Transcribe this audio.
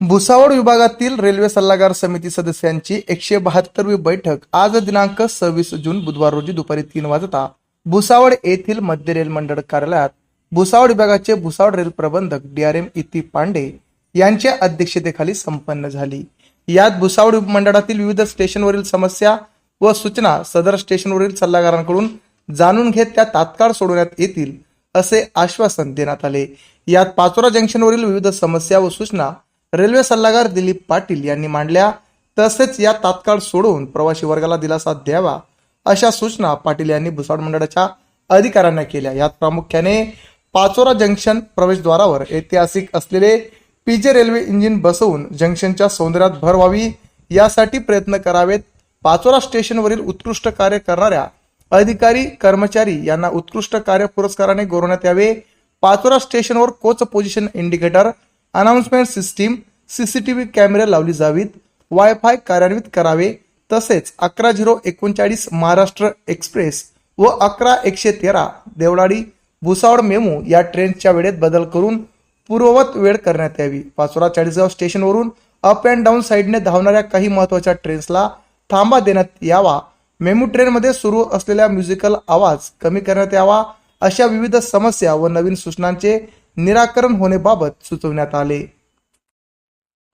भुसावळ विभागातील रेल्वे सल्लागार समिती सदस्यांची एकशे बहात्तरवी बैठक आज दिनांक सव्वीस जून बुधवार रोजी दुपारी तीन वाजता भुसावळ येथील मध्य रेल मंडळ कार्यालयात भुसावळ विभागाचे भुसावळ रेल प्रबंधक D R M Iti Pandey यांच्या अध्यक्षतेखाली संपन्न झाली. यात भुसावळ मंडळातील विविध स्टेशनवरील समस्या व सूचना सदर स्टेशनवरील सल्लागारांकडून जाणून घेत त्या तात्काळ सोडवण्यात येतील असे आश्वासन देण्यात आले. यात पाचोरा जंक्शनवरील विविध समस्या व सूचना रेल्वे सल्लागार दिलीप पाटील यांनी मांडल्या तसेच या तात्काळ सोडून प्रवासी वर्गाला दिलासा द्यावा अशा सूचना पाटील यांनी भुसावळ मंडळाच्या अधिकाऱ्यांना केल्या. यात प्रामुख्याने पाचोरा जंक्शन प्रवेशद्वारावर ऐतिहासिक असलेले पीजे रेल्वे इंजिन बसवून जंक्शनच्या सौंदर्यात भर व्हावी यासाठी प्रयत्न करावेत. पाचोरा स्टेशनवरील उत्कृष्ट कार्य करणाऱ्या अधिकारी कर्मचारी यांना उत्कृष्ट कार्य पुरस्काराने गौरवण्यात यावे. पाचोरा स्टेशनवर coach position indicator announcement system CCTV कॅमेरे लावली जावीत. वायफाय कार्यान्वित करावे. तसेच अकरा झिरो एकोणचाळीस महाराष्ट्र एक्सप्रेस व अकरा एकशे तेरा देवळाडी भुसावळ मेमू या ट्रेनच्या वेळेत बदल करून पूर्ववत वेळ करण्यात यावी. पाचोरा चाळीसगाव स्टेशनवरून अप अँड डाऊन साईडने धावणाऱ्या काही महत्त्वाच्या ट्रेन्सला थांबा देण्यात यावा. मेमू ट्रेनमध्ये सुरू असलेल्या म्युझिकल आवाज कमी करण्यात यावा. अशा विविध समस्या व नवीन सूचनांचे निराकरण होण्याबाबत सुचवण्यात आले.